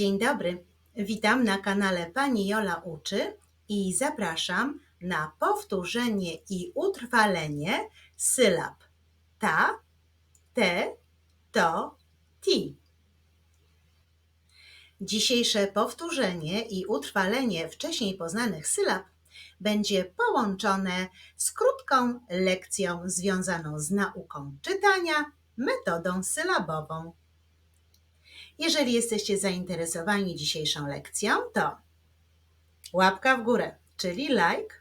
Dzień dobry. Witam na kanale Pani Jola Uczy i zapraszam na powtórzenie i utrwalenie sylab ta, te, to, ti. Dzisiejsze powtórzenie i utrwalenie wcześniej poznanych sylab będzie połączone z krótką lekcją związaną z nauką czytania metodą sylabową. Jeżeli jesteście zainteresowani dzisiejszą lekcją, to łapka w górę, czyli like.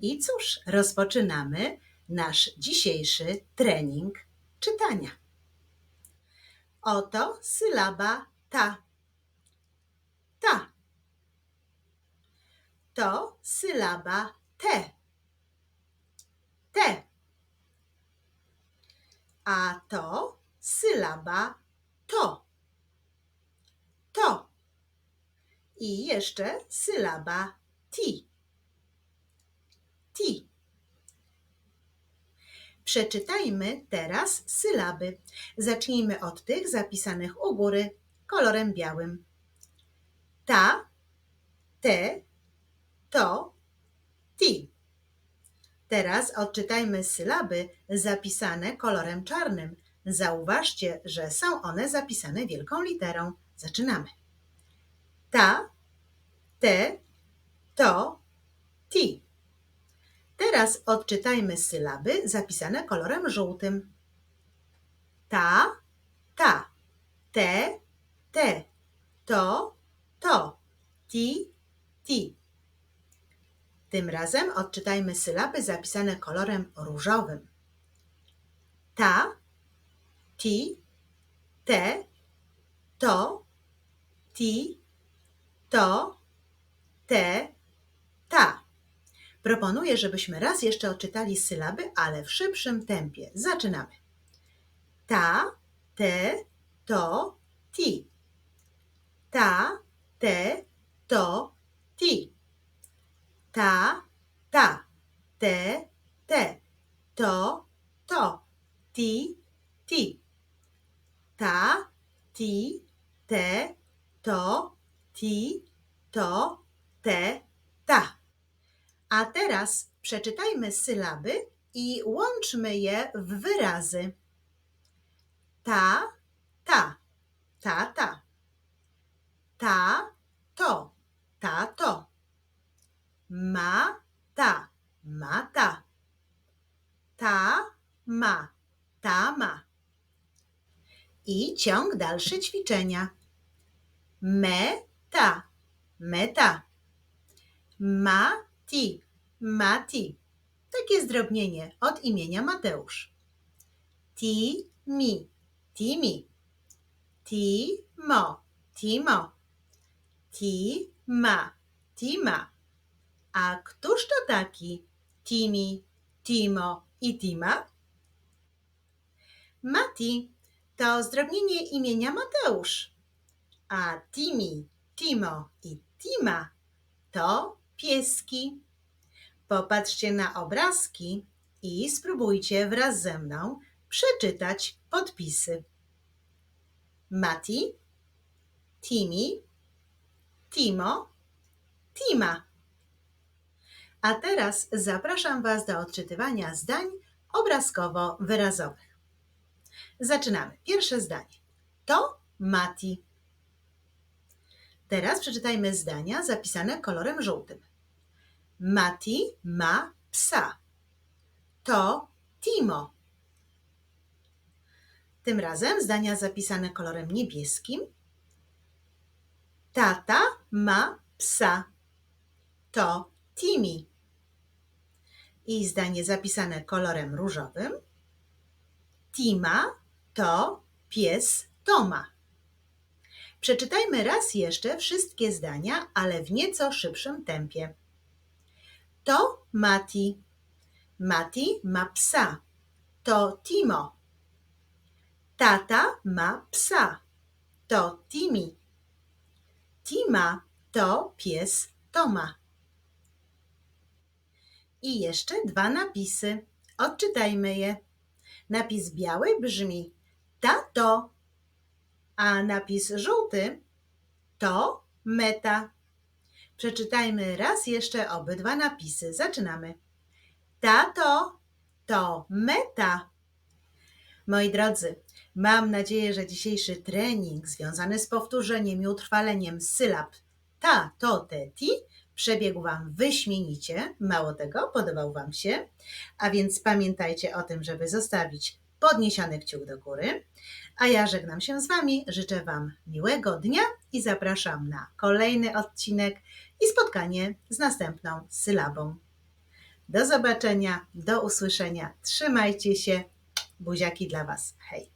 I cóż, rozpoczynamy nasz dzisiejszy trening czytania. Oto sylaba ta. Ta. To sylaba te. Te. A to sylaba to. To. I jeszcze sylaba ti. Ti. Przeczytajmy teraz sylaby. Zacznijmy od tych zapisanych u góry kolorem białym. Ta, te, to, ti. Teraz odczytajmy sylaby zapisane kolorem czarnym. Zauważcie, że są one zapisane wielką literą. Zaczynamy. Ta, te, to, ti. Teraz odczytajmy sylaby zapisane kolorem żółtym. Ta, ta, te, te, to, to, ti, ti. Tym razem odczytajmy sylaby zapisane kolorem różowym. Ta, ti, te, to, ti, to, te, ta. Proponuję, żebyśmy raz jeszcze odczytali sylaby, ale w szybszym tempie. Zaczynamy. Ta, te, to, ti. Ta, te, to, ti. Ta, ta, te, te, to, to, ti, ti. Ta, ti, te, to, ti, to, te, ta. A teraz przeczytajmy sylaby i łączmy je w wyrazy. Ta, ta, ta, ta. Ta, to, ta, to. Ma, ta, ma, ta. Ta, ma, ta, ma. I ciąg dalszy ćwiczenia. Me, ta, meta. Mati, mati. Takie zdrobnienie od imienia Mateusz. Ti, mi, timi. Ti, mo, timo. Ti, ma, tima. A któż to taki Timi, Timo i Tima? Mati to zdrobnienie imienia Mateusz, a Timi, Timo i Tima to pieski. Popatrzcie na obrazki i spróbujcie wraz ze mną przeczytać podpisy. Mati, Timi, Timo, Tima. A teraz zapraszam Was do odczytywania zdań obrazkowo-wyrazowych. Zaczynamy. Pierwsze zdanie. To Mati. Teraz przeczytajmy zdania zapisane kolorem żółtym. Mati ma psa. To Timo. Tym razem zdania zapisane kolorem niebieskim. Tata ma psa. To Timi. I zdanie zapisane kolorem różowym. Tima to pies Toma. Przeczytajmy raz jeszcze wszystkie zdania, ale w nieco szybszym tempie. To Mati. Mati ma psa. To Timo. Tata ma psa. To Timi. Tima to pies Toma. I jeszcze dwa napisy. Odczytajmy je. Napis biały brzmi tato, a napis żółty to meta. Przeczytajmy raz jeszcze obydwa napisy. Zaczynamy. Tato to meta. Moi drodzy, mam nadzieję, że dzisiejszy trening związany z powtórzeniem i utrwaleniem sylab ta, to, te, ti przebiegł Wam wyśmienicie. Mało tego, podobał Wam się. A więc pamiętajcie o tym, żeby zostawić podniesiony kciuk do góry. A ja żegnam się z Wami, życzę Wam miłego dnia i zapraszam na kolejny odcinek i spotkanie z następną sylabą. Do zobaczenia, do usłyszenia. Trzymajcie się. Buziaki dla Was. Hej.